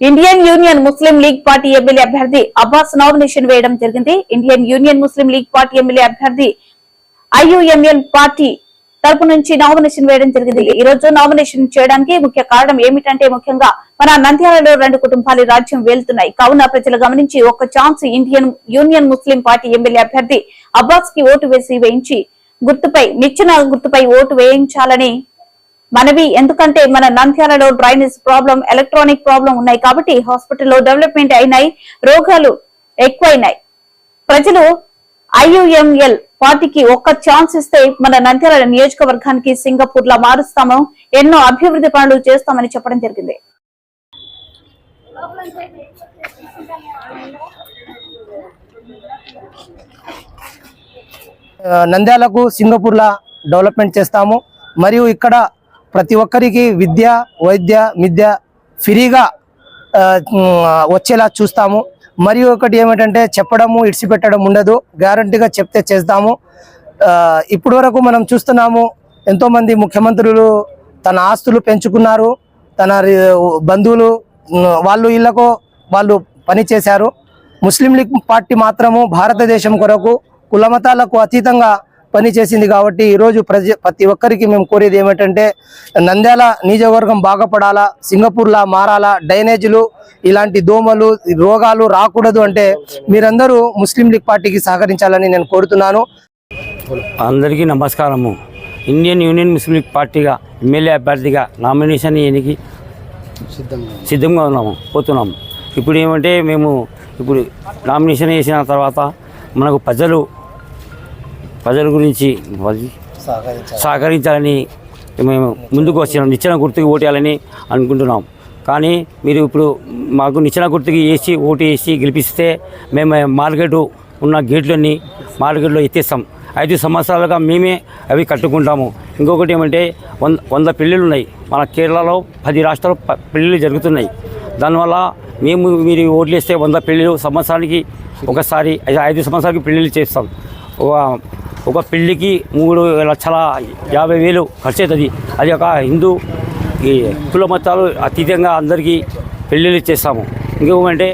Indian Union Muslim League party MLA అభ్యర్థి Abbas nomination వేయడం జరిగింది. Indian Union Muslim League party MLA అభ్యర్థి IUML party తరపు నుంచి నామినేషన్ వేయడం జరిగింది. ఈ రోజు నామినేషన్ చేయడానికి ముఖ్య కారణం ఏమిటంటే ముఖ్యంగా మన నంద్యాలలో రెండు కుటుంబాలు రాజ్యం వెళ్తున్నాయి. కావున ప్రజలు గమనించి ఒక chance Indian Union Muslim party MLA అభ్యర్థి అబ్బాస్కి ఓటు వేసి వేయించి గుర్తుపై నిచ్చిన గుర్తుపై ఓటు వేయించాలని మనవి. ఎందుకంటే మన నంద్యాలలో డ్రైనేజ్ ప్రాబ్లం ఎలక్ట్రానిక్ ప్రాబ్లం ఉన్నాయి కాబట్టి హాస్పిటల్లో డెవలప్మెంట్ అయినాయి రోగాలు ఎక్కువైనాయి. ప్రజలు ఐయుఎంఎల్ పార్టీకి ఒక్క ఛాన్స్ ఇస్తే మన నంద్యాల నియోజకవర్గానికి సింగపూర్ లా మారుస్తాము. ఎన్నో అభివృద్ధి పనులు చేస్తామని చెప్పడం జరిగింది. నంద్యాలకు సింగపూర్లా డెవలప్మెంట్ చేస్తాము. మరియు ఇక్కడ ప్రతి ఒక్కరికి విద్య వైద్య మిద్య ఫ్రీగా వచ్చేలా చూస్తాము. మరియు ఒకటి ఏమిటంటే చెప్పడము ఇడిచిపెట్టడం ఉండదు. గ్యారంటీగా చెప్తే చేస్తాము. ఇప్పటి వరకు మనం చూస్తున్నాము ఎంతోమంది ముఖ్యమంత్రులు తన ఆస్తులు పెంచుకున్నారు. తన బంధువులు వాళ్ళు ఇళ్ళకు వాళ్ళు పని చేశారు. ముస్లిం లీగ్ పార్టీ మాత్రము భారతదేశం కొరకు కులమతాలకు అతీతంగా పనిచేసింది కాబట్టి ఈరోజు ప్రజ ప్రతి ఒక్కరికి మేము కోరేది ఏమిటంటే నంద్యాల నియోజకవర్గం బాగుపడాలా సింగపూర్లా మారాలా డ్రైనేజీలు ఇలాంటి దోమలు రోగాలు రాకూడదు అంటే మీరందరూ ముస్లిం లీగ్ పార్టీకి సహకరించాలని నేను కోరుతున్నాను. అందరికీ నమస్కారము. ఇండియన్ యూనియన్ ముస్లిం లీగ్ పార్టీగా ఎమ్మెల్యే అభ్యర్థిగా నామినేషన్ ఎన్నికి సిద్ధంగా ఉన్నాము పోతున్నాము. ఇప్పుడు ఏమంటే మేము ఇప్పుడు నామినేషన్ వేసిన తర్వాత మనకు ప్రజలు ప్రజల గురించి సహకరించాలని మేము ముందుకు వచ్చినాం. నిచ్చెన గుర్తుకి ఓటేయాలని అనుకుంటున్నాం. కానీ మీరు ఇప్పుడు మాకు నిచ్చెన గుర్తుకి వేసి ఓటు వేసి గెలిపిస్తే మేము మార్కెట్ ఉన్న గేట్లన్నీ మార్కెట్లో ఎత్తేస్తాం. ఐదు సంవత్సరాలుగా మేమే అవి కట్టుకుంటాము. ఇంకొకటి ఏమంటే వంద వంద పెళ్ళిళ్ళు ఉన్నాయి. మన కేరళలో పది రాష్ట్రాల్లో ప- పెళ్ళిళ్ళు జరుగుతున్నాయి. దానివల్ల మేము మీరు ఓట్లు వేస్తే వంద పెళ్ళిళ్ళు సంవత్సరానికి ఒకసారి ఐదు సంవత్సరాలకి పెళ్ళిళ్ళు చేస్తాం. ఒక పెళ్ళికి పెళ్ళికి మూడు లక్షల యాభై వేలు ఖర్చు అవుతుంది అది ఒక హిందూ ఈ కుల మతాలు అతీతంగా అందరికీ పెళ్ళిళ్ళు చేస్తాము. ఇంకేమంటే